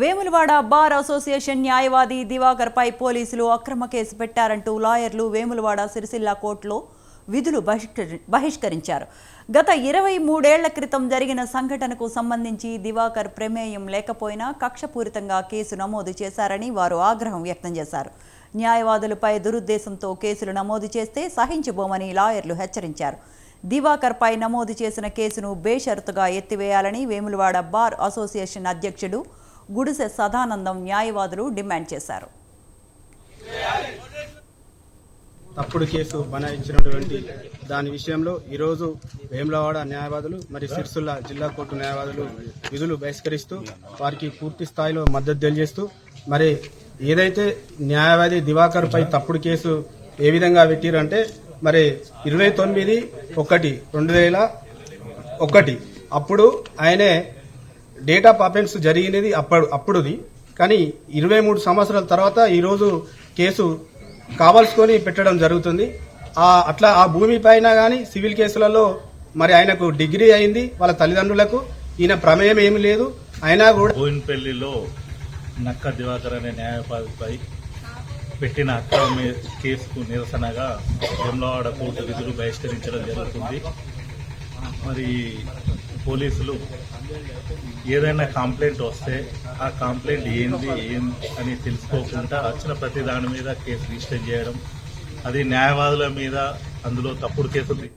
Vemulawada bar association న్యాయవాది దివాకర్పై పోలీసులు అక్రమ కేసు పెట్టారంటూ లాయర్లు వేములవాడ సిరిసిల్ల కోర్టులో విధులు బహిష్కరించారు. గత ఇరవై మూడేళ్ళ క్రితం జరిగిన సంఘటనకు సంబంధించి దివాకర్ ప్రమేయం లేకపోయినా కక్షపూరితంగా కేసు నమోదు చేశారని వారు ఆగ్రహం వ్యక్తం చేశారు. న్యాయవాదులపై దురుద్దేశంతో కేసులు నమోదు చేస్తే సహించబోమని లాయర్లు హెచ్చరించారు. దివాకర్పై నమోదు చేసిన కేసును బేషరతుగా ఎత్తివేయాలని వేములవాడ బార్ అసోసియేషన్ అధ్యక్షుడు గుడిసె సదానందం న్యాయవాదులు డిమాండ్ చేశారు. తప్పుడు కేసు బనాయించినటువంటి దాని విషయంలో ఈరోజు వేములవాడ న్యాయవాదులు మరి సిరిసిల్ల జిల్లా కోర్టు న్యాయవాదులు విధులు బహిష్కరిస్తూ వారికి పూర్తి స్థాయిలో మద్దతు తెలియజేస్తూ మరి ఏదైతే న్యాయవాది దివాకర్ పై తప్పుడు కేసు ఏ విధంగా పెట్టిరంటే మరి ఇరవై తొమ్మిది ఒకటి రెండు వేల ఒకటి. అప్పుడు ఆయనే డేట్ ఆఫ్ అఫెన్స్ జరిగినది అప్పుడు అప్పుడుది. కానీ ఇరవై మూడు సంవత్సరాల తర్వాత ఈరోజు కేసు కావాల్సుకొని పెట్టడం జరుగుతుంది. ఆ అట్లా ఆ భూమి పైన కానీ సివిల్ కేసులలో మరి ఆయనకు డిగ్రీ అయింది వాళ్ళ తల్లిదండ్రులకు. ఈయన ప్రమేయం ఏమీ లేదు. అయినా కూడా బోయిన్పల్లిలో నక్క దివాకర్ అనే న్యాయవాదిపై పెట్టిన అక్రమ కేసుకు నిరసనగా వేములవాడ కోర్టు విధులు బహిష్కరించడం జరుగుతుంది. మరి పోలీసులు ఏదైనా కంప్లైంట్ వస్తే ఆ కంప్లైంట్ ఏంది ఏం అని తెలుసుకోకుండా వచ్చిన ప్రతి దాని మీద కేసు రిజిస్టర్ చేయడం అది న్యాయవాదుల మీద అందులో తప్పుడు కేసులు